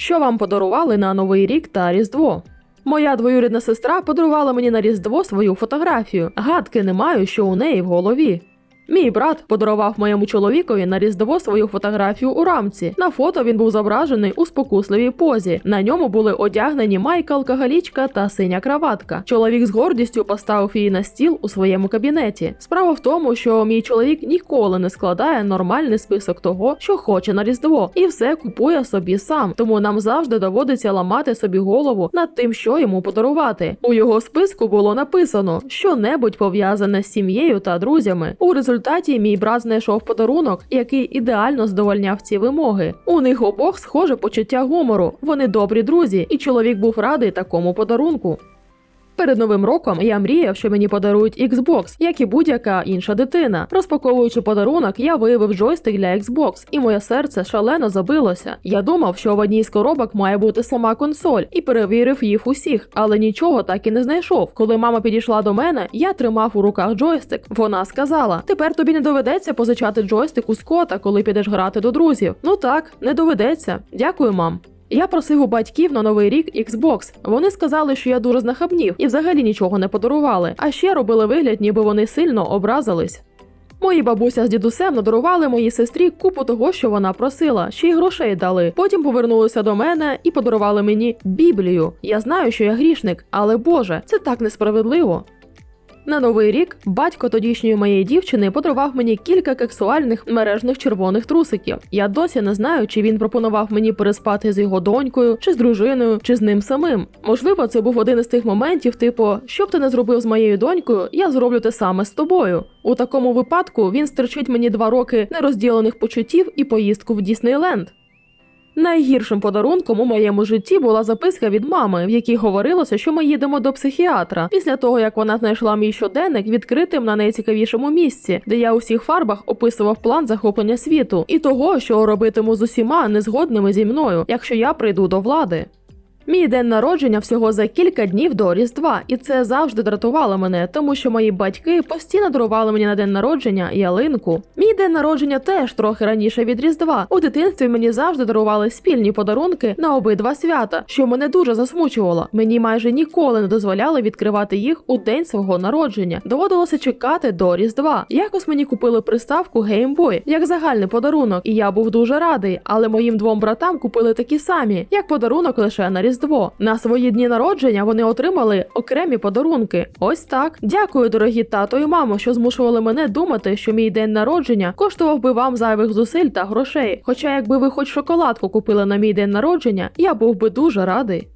Що вам подарували на Новий рік та Різдво? Моя двоюрідна сестра подарувала мені на Різдво свою фотографію. Гадки не маю, що у неї в голові. Мій брат подарував моєму чоловікові на Різдво свою фотографію у рамці. На фото він був зображений у спокусливій позі. На ньому були одягнені майка алкоголічка та синя краватка. Чоловік з гордістю поставив її на стіл у своєму кабінеті. Справа в тому, що мій чоловік ніколи не складає нормальний список того, що хоче на Різдво, і все купує собі сам. Тому нам завжди доводиться ламати собі голову над тим, що йому подарувати. У його списку було написано що-небудь пов'язане з сім'єю та друзями. У результаті мій брат знайшов подарунок, який ідеально здовольняв ці вимоги. У них обох схоже почуття гумору. Вони добрі друзі, і чоловік був радий такому подарунку. Перед новим роком я мріяв, що мені подарують Xbox, як і будь-яка інша дитина. Розпаковуючи подарунок, я виявив джойстик для Xbox, і моє серце шалено забилося. Я думав, що в одній з коробок має бути сама консоль, і перевірив їх усіх, але нічого так і не знайшов. Коли мама підійшла до мене, я тримав у руках джойстик. Вона сказала: Тепер тобі не доведеться позичати джойстик у скота, коли підеш грати до друзів. Ну так, не доведеться. Дякую, мам. Я просив у батьків на новий рік Xbox. Вони сказали, що я дуже знахабнів і взагалі нічого не подарували, а ще робили вигляд, ніби вони сильно образились. Мої бабуся з дідусем надарували моїй сестрі купу того, що вона просила, ще й грошей дали. Потім повернулися до мене і подарували мені Біблію. Я знаю, що я грішник, але Боже, це так несправедливо. На новий рік батько тодішньої моєї дівчини подарував мені кілька кексуальних мережних червоних трусиків. Я досі не знаю, чи він пропонував мені переспати з його донькою, чи з дружиною, чи з ним самим. Можливо, це був один із тих моментів, типу, що б ти не зробив з моєю донькою, я зроблю те саме з тобою. У такому випадку він стерчить мені два роки нерозділених почуттів і поїздку в Діснейленд. Найгіршим подарунком у моєму житті була записка від мами, в якій говорилося, що ми їдемо до психіатра після того, як вона знайшла мій щоденник відкритим на найцікавішому місці, де я у всіх фарбах описував план захоплення світу і того, що робитиму з усіма незгодними зі мною, якщо я прийду до влади. Мій день народження всього за кілька днів до Різдва, і це завжди дратувало мене, тому що мої батьки постійно дарували мені на день народження ялинку. Мій день народження теж трохи раніше від Різдва. У дитинстві мені завжди дарували спільні подарунки на обидва свята, що мене дуже засмучувало. Мені майже ніколи не дозволяли відкривати їх у день свого народження. Доводилося чекати до Різдва. Якось мені купили приставку Game Boy як загальний подарунок, і я був дуже радий. Але моїм двом братам купили такі самі, як подарунок лише на Різдво. На свої дні народження вони отримали окремі подарунки. Ось так. Дякую, дорогі тато і мамо, що змушували мене думати, що мій день народження коштував би вам зайвих зусиль та грошей. Хоча, якби ви хоч шоколадку купили на мій день народження, я був би дуже радий.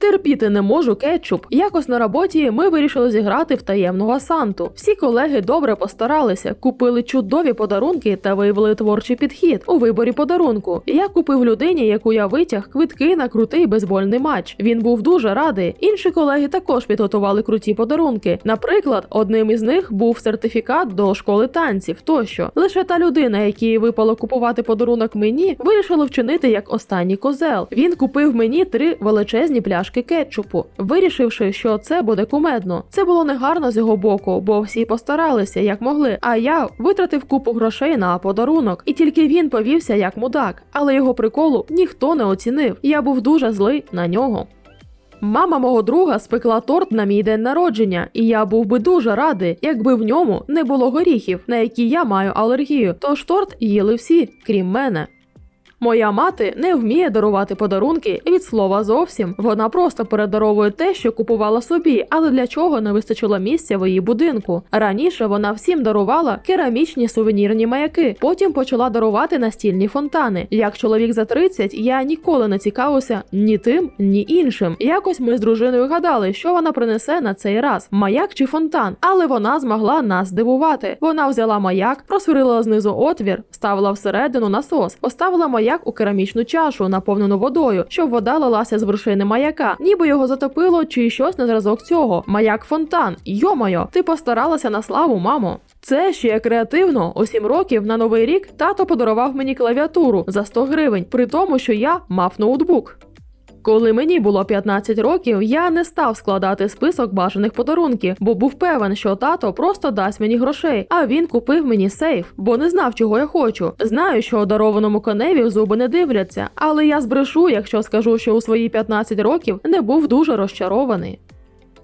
Терпіти не можу кетчуп. Якось на роботі ми вирішили зіграти в таємного Санту. Всі колеги добре постаралися, купили чудові подарунки та виявили творчий підхід у виборі подарунку. Я купив людині, яку я витяг, квитки на крутий бейсбольний матч. Він був дуже радий. Інші колеги також підготували круті подарунки. Наприклад, одним із них був сертифікат до школи танців. Тощо лише та людина, якій випало купувати подарунок мені, вирішила вчинити як останній козел. Він купив мені три величезні пляшки кетчупу, вирішивши, що це буде кумедно. Це було негарно з його боку, бо всі постаралися як могли. А я витратив купу грошей на подарунок, і тільки він повівся як мудак. Але його приколу ніхто не оцінив. Я був дуже злий на нього. Мама мого друга спекла торт на мій день народження, і я був би дуже радий, якби в ньому не було горіхів, на які я маю алергію. Тож торт їли всі, крім мене. Моя мати не вміє дарувати подарунки від слова зовсім. Вона просто передаровує те, що купувала собі, але для чого не вистачило місця в її будинку. Раніше вона всім дарувала керамічні сувенірні маяки, потім почала дарувати настільні фонтани. Як чоловік за 30, я ніколи не цікавився ні тим, ні іншим. Якось ми з дружиною гадали, що вона принесе на цей раз маяк чи фонтан, але вона змогла нас здивувати. Вона взяла маяк, просвірила знизу отвір, ставила всередину насос, поставила маяк у керамічну чашу, наповнену водою, щоб вода лилася з вершини маяка, ніби його затопило чи щось на зразок цього. Маяк фонтан. Йомайо, ти постаралася на славу, мамо. Це ще креативно. У сім років на новий рік тато подарував мені клавіатуру за 100 гривень, при тому, що я мав ноутбук. Коли мені було 15 років, я не став складати список бажаних подарунків, бо був певен, що тато просто дасть мені грошей, а він купив мені сейф, бо не знав, чого я хочу. Знаю, що дарованому коневі зуби не дивляться, але я збрешу, якщо скажу, що у свої 15 років не був дуже розчарований.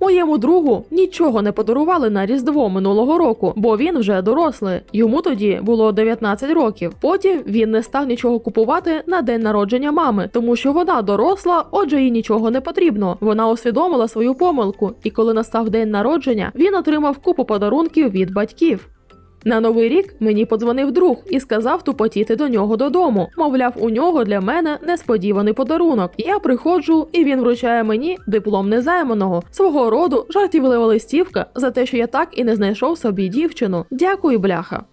Моєму другу нічого не подарували на Різдво минулого року, бо він вже дорослий. Йому тоді було 19 років. Потім він не став нічого купувати на день народження мами, тому що вона доросла, отже, їй нічого не потрібно. Вона усвідомила свою помилку, і коли настав день народження, він отримав купу подарунків від батьків. На новий рік мені подзвонив друг і сказав тупотіти до нього додому. Мовляв, у нього для мене несподіваний подарунок. Я приходжу, і він вручає мені диплом незайманого, свого роду жартівлива листівка за те, що я так і не знайшов собі дівчину. Дякую, бляха.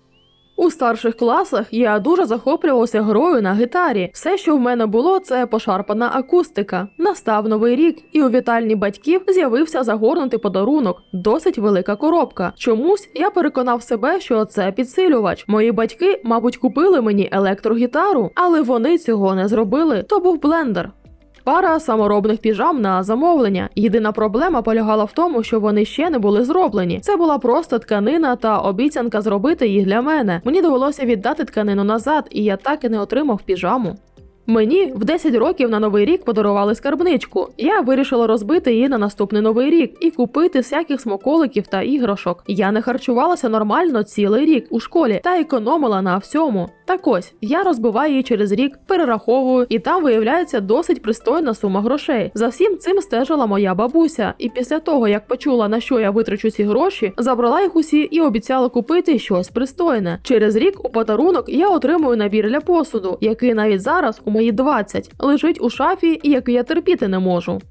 У старших класах я дуже захоплювався грою на гітарі. Все, що в мене було, це пошарпана акустика. Настав новий рік, і у вітальні батьків з'явився загорнутий подарунок, досить велика коробка. Чомусь я переконав себе, що це підсилювач. Мої батьки, мабуть, купили мені електрогітару, але вони цього не зробили. То був блендер. Пара саморобних піжам на замовлення. Єдина проблема полягала в тому, що вони ще не були зроблені. Це була просто тканина та обіцянка зробити їх для мене. Мені довелося віддати тканину назад, і я так і не отримав піжаму. Мені в 10 років на новий рік подарували скарбничку. Я вирішила розбити її на наступний новий рік і купити всяких смаколиків та іграшок. Я не харчувалася нормально цілий рік у школі та економила на всьому. Так ось я розбиваю її через рік, перераховую, і там виявляється досить пристойна сума грошей. За всім цим стежила моя бабуся, і після того як почула на що я витрачу ці гроші, забрала їх усі і обіцяла купити щось пристойне. Через рік у подарунок я отримую набір для посуду, який навіть зараз у мої 20 лежить у шафі і який я терпіти не можу.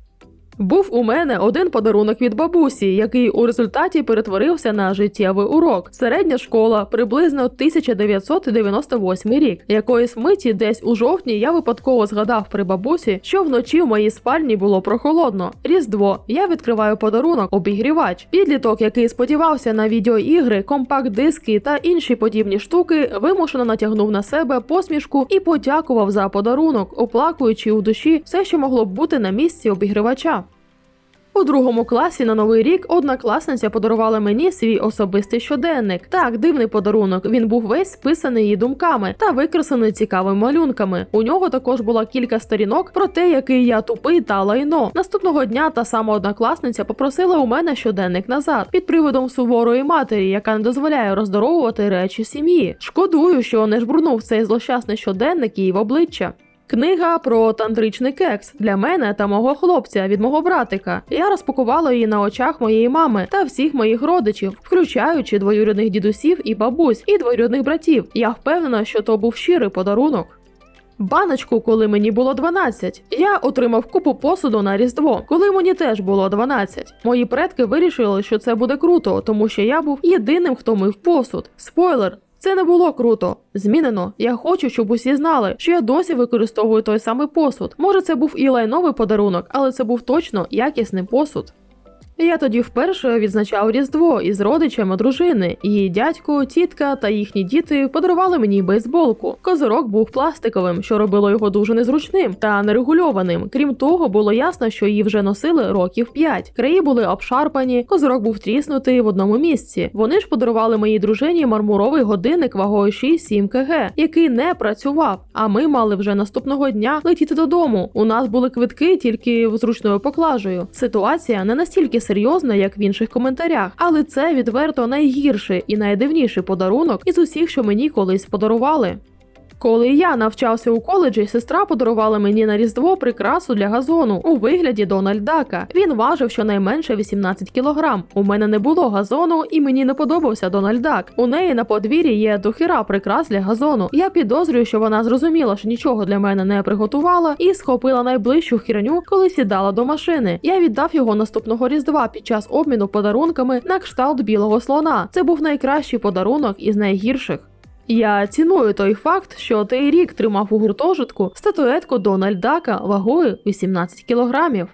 Був у мене один подарунок від бабусі, який у результаті перетворився на життєвий урок. Середня школа, приблизно 1998 рік. Якоїсь миті, десь у жовтні, я випадково згадав при бабусі, що вночі в моїй спальні було прохолодно. Різдво. Я відкриваю подарунок, обігрівач. Підліток, який сподівався на відеоігри, компакт-диски та інші подібні штуки, вимушено натягнув на себе посмішку і подякував за подарунок, оплакуючи у душі все, що могло б бути на місці обігрівача. У другому класі на новий рік однокласниця подарувала мені свій особистий щоденник. Так, дивний подарунок. Він був весь списаний її думками та викресаний цікавими малюнками. У нього також була кілька сторінок про те, який я тупий та лайно. Наступного дня та сама однокласниця попросила у мене щоденник назад під приводом суворої матері, яка не дозволяє роздоровувати речі сім'ї. Шкодую, що не жбурнув цей злощасний щоденник їй в обличчя. Книга про тантричний кекс для мене та мого хлопця від мого братика. Я розпакувала її на очах моєї мами та всіх моїх родичів, включаючи двоюрідних дідусів і бабусь, і двоюрідних братів. Я впевнена, що то був щирий подарунок. Баночку, коли мені було 12. Я отримав купу посуду на Різдво, коли мені теж було 12. Мої предки вирішили, що це буде круто, тому що я був єдиним, хто мив посуд. Спойлер. Це не було круто. Змінено. Я хочу, щоб усі знали, що я досі використовую той самий посуд. Може, це був і лайновий подарунок, але це був точно якісний посуд. Я тоді вперше відзначав Різдво із родичами дружини. Її дядько, тітка та їхні діти подарували мені бейсболку. Козирок був пластиковим, що робило його дуже незручним та нерегульованим. Крім того, було ясно, що її вже носили років 5. Краї були обшарпані, козирок був тріснутий в одному місці. Вони ж подарували моїй дружині мармуровий годинник вагою 6-7 кг, який не працював. А ми мали вже наступного дня летіти додому. У нас були квитки тільки зручною поклажею. Ситуація не настільки серйозна, як в інших коментарях, але це відверто найгірший і найдивніший подарунок із усіх, що мені колись подарували. Коли я навчався у коледжі, сестра подарувала мені на різдво прикрасу для газону у вигляді Дональд Дака. Він важив щонайменше 18 кілограм. У мене не було газону, і мені не подобався Дональд Дак. У неї на подвір'ї є дохіра прикрас для газону. Я підозрюю, що вона зрозуміла, що нічого для мене не приготувала, і схопила найближчу хірню, коли сідала до машини. Я віддав його наступного різдва під час обміну подарунками на кшталт білого слона. Це був найкращий подарунок із найгірших. Я ціную той факт, що той рік тримав у гуртожитку статуетку Дональд Дака вагою 18 кілограмів.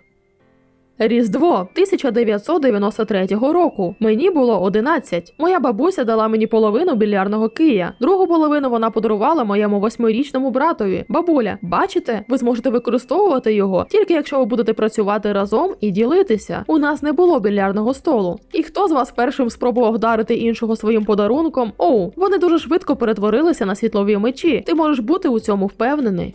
Різдво 1993 року. Мені було 11. Моя бабуся дала мені половину більярдного кия. Другу половину вона подарувала моєму восьмирічному братові. Бабуля, бачите, ви зможете використовувати його тільки якщо ви будете працювати разом і ділитися. У нас не було більярдного столу. І хто з вас першим спробував вдарити іншого своїм подарунком? Оу, вони дуже швидко перетворилися на світлові мечі. Ти можеш бути у цьому впевнений.